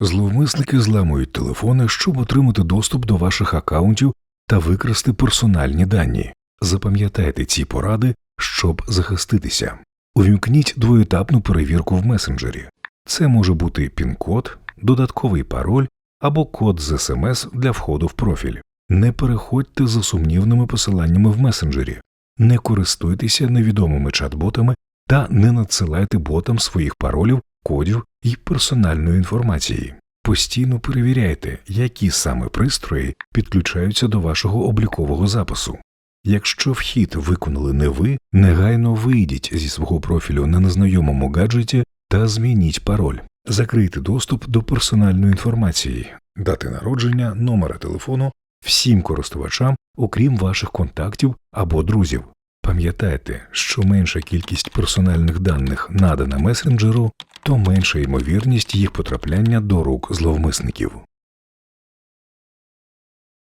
Зловмисники зламують телефони, щоб отримати доступ до ваших акаунтів та викрасти персональні дані. Запам'ятайте ці поради, щоб захиститися. Увімкніть двоетапну перевірку в месенджері. Це може бути пін-код, додатковий пароль або код з СМС для входу в профіль. Не переходьте за сумнівними посиланнями в месенджері, не користуйтеся невідомими чат-ботами та не надсилайте ботам своїх паролів, кодів і персональної інформації. Постійно перевіряйте, які саме пристрої підключаються до вашого облікового запису. Якщо вхід виконали не ви, негайно вийдіть зі свого профілю на незнайомому гаджеті та змініть пароль. Закрийте доступ до персональної інформації, дати народження, номера телефону всім користувачам, окрім ваших контактів або друзів. Пам'ятайте, що менша кількість персональних даних надана месенджеру, то менша ймовірність їх потрапляння до рук зловмисників.